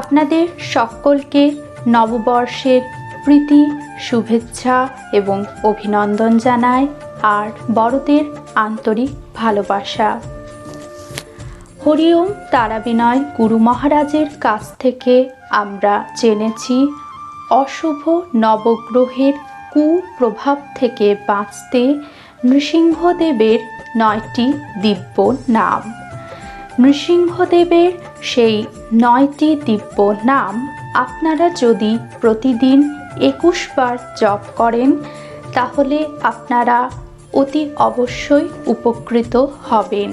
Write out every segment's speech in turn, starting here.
আপনাদের সকলকে নববর্ষের প্রীতি, শুভেচ্ছা এবং অভিনন্দন জানায় আর বড়দের আন্তরিক ভালোবাসা। হরিওম তারাবিনয় গুরু মহারাজের কাছ থেকে আমরা জেনেছি, অশুভ নবগ্রহের কুপ্রভাব থেকে বাঁচতে নৃসিংহদেবের নয়টি দিব্য নাম। নৃসিংহদেবের সেই নয়টি দিব্য নাম আপনারা যদি প্রতিদিন একুশ বার জপ করেন, তাহলে আপনারা অতি অবশ্যই উপকৃত হবেন।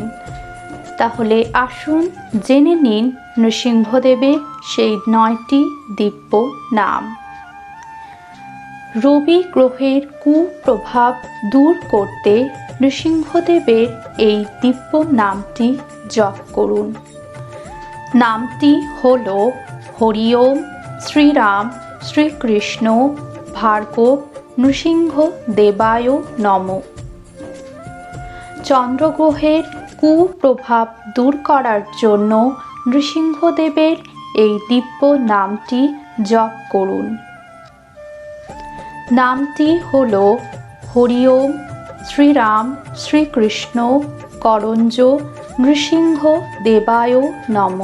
তাহলে আসুন জেনে নিন নৃসিংহদেবের সেই নয়টি দিব্য নাম। রবি গ্রহের কুপ্রভাব দূর করতে নৃসিংহদেবের এই দিব্য নামটি জপ করুন। নামটি হল হরিওম শ্রীরাম শ্রীকৃষ্ণ ভার্গব নৃসিংহ দেবায় নম। চন্দ্রগ্রহের কুপ্রভাব দূর করার জন্য নৃসিংহদেবের এই দিব্য নামটি জপ করুন। নামটি হল হরিওম শ্রীরাম শ্রীকৃষ্ণ করঞ্জ নৃসিংহ দেবায় নম।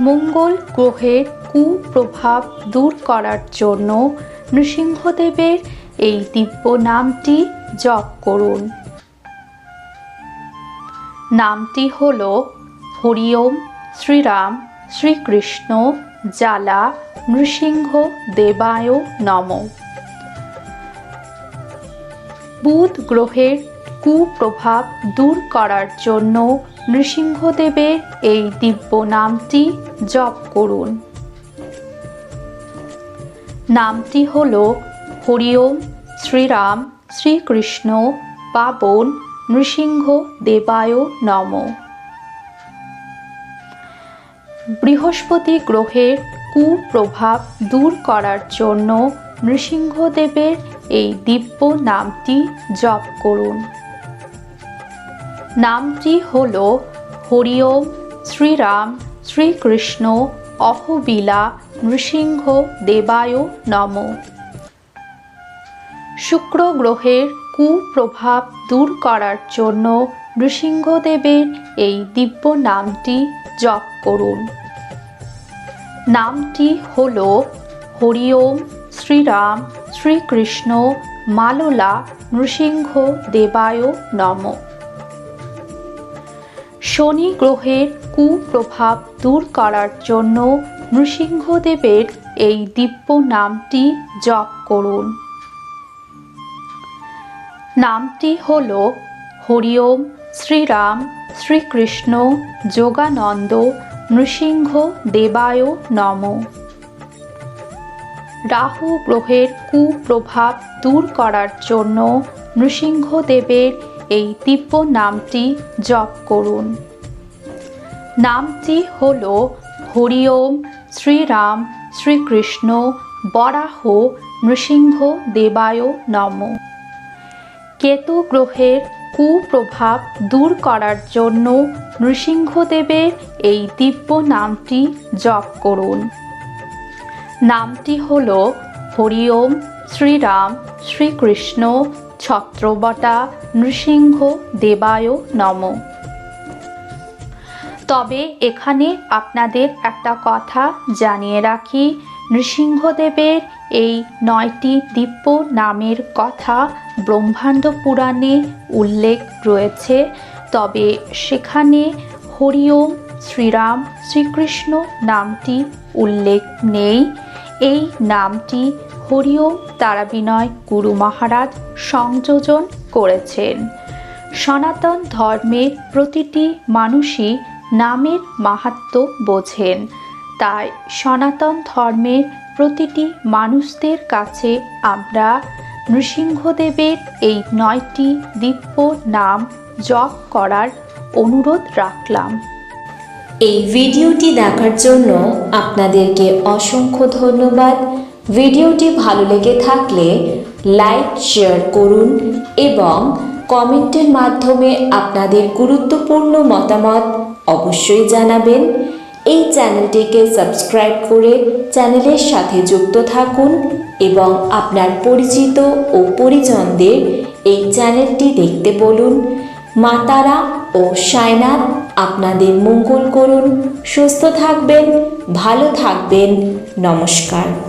মঙ্গল গ্রহের কুপ্রভাব দূর করার জন্য নৃসিংহদেবের এই দিব্য নামটি জপ করুন। নামটি হল হরিওম শ্রীরাম শ্রীকৃষ্ণ জালা নৃসিংহ দেবায় নম। বুধ গ্রহের কুপ্রভাব দূর করার জন্য নৃসিংহদেবের এই দিব্য নামটি জপ করুন। নামটি হল হরিওম শ্রীরাম শ্রীকৃষ্ণ পাবন নৃসিংহ দেবায় নম। বৃহস্পতি গ্রহের কুপ্রভাব দূর করার জন্য নৃসিংহদেবের এই দিব্য নামটি জপ করুন। নামটি হল হরিওম, শ্রীরাম, শ্রীকৃষ্ণ, অহবিলা, নৃসিংহ, দেবায় নম। শুক্র গ্রহের কুপ্রভাব দূর করার জন্য নৃসিংহদেবের এই দিব্য নামটি জপ করুন। নামটি হল হরিওম, শ্রীরাম, শ্রীকৃষ্ণ, মাললা, নৃসিংহ, দেবায় নম। শনি গ্রহের কুপ্রভাব দূর করার জন্য নৃসিংহদেবের এই দিব্য নামটি জপ করুন। নামটি হল হরিওম শ্রীরাম শ্রীকৃষ্ণ যোগানন্দ নৃসিংহ দেবায় নম। রাহু গ্রহের কুপ্রভাব দূর করার জন্য নৃসিংহদেবের এই দিব্য নামটি জপ করুন। নামটি হল হরিওম শ্রীরাম শ্রীকৃষ্ণ বরাহ নৃসিংহ দেবায় নম। কেতু গ্রহের কুপ্রভাব দূর করার জন্য নৃসিংহদেবের এই দিব্য নামটি জপ করুন। নামটি হল হরিওম শ্রীরাম, শ্রীকৃষ্ণ, ছত্রবটা, নৃসিংহ, দেবায় নম। তবে এখানে আপনাদের একটা কথা জানিয়ে রাখি, নৃসিংহদেবের এই নয়টি দিব্য নামের কথা ব্রহ্মাণ্ড পুরাণে উল্লেখ রয়েছে, তবে সেখানে হরিওম, শ্রীরাম, শ্রীকৃষ্ণ নামটি উল্লেখ নেই। এই নামটি হরিওম তারাবিনয় গুরু মহারাজ সংযোজন করেছেন। সনাতন ধর্মের প্রতিটি মানুষই নামের মাহাত্ম্য বোঝেন। তাই সনাতন ধর্মের প্রতিটি মানুষদের কাছে আমরা নৃসিংহদেবের এই নয়টি দিব্য নাম জপ করার অনুরোধ রাখলাম। এই ভিডিওটি দেখার জন্য আপনাদেরকে অসংখ্য ধন্যবাদ। ভিডিওটি ভালো লেগে থাকলে লাইক, শেয়ার করুন এবং কমেন্টের মাধ্যমে আপনাদের গুরুত্বপূর্ণ মতামত অবশ্যই জানাবেন। এই চ্যানেলটিকে সাবস্ক্রাইব করে চ্যানেলের সাথে যুক্ত থাকুন এবং আপনার পরিচিত ও পরিজনদের এই চ্যানেলটি দেখতে বলুন। মা তারা ও সায়নাথ আপনাদের মঙ্গল করুন। সুস্থ থাকবেন, ভালো থাকবেন। নমস্কার।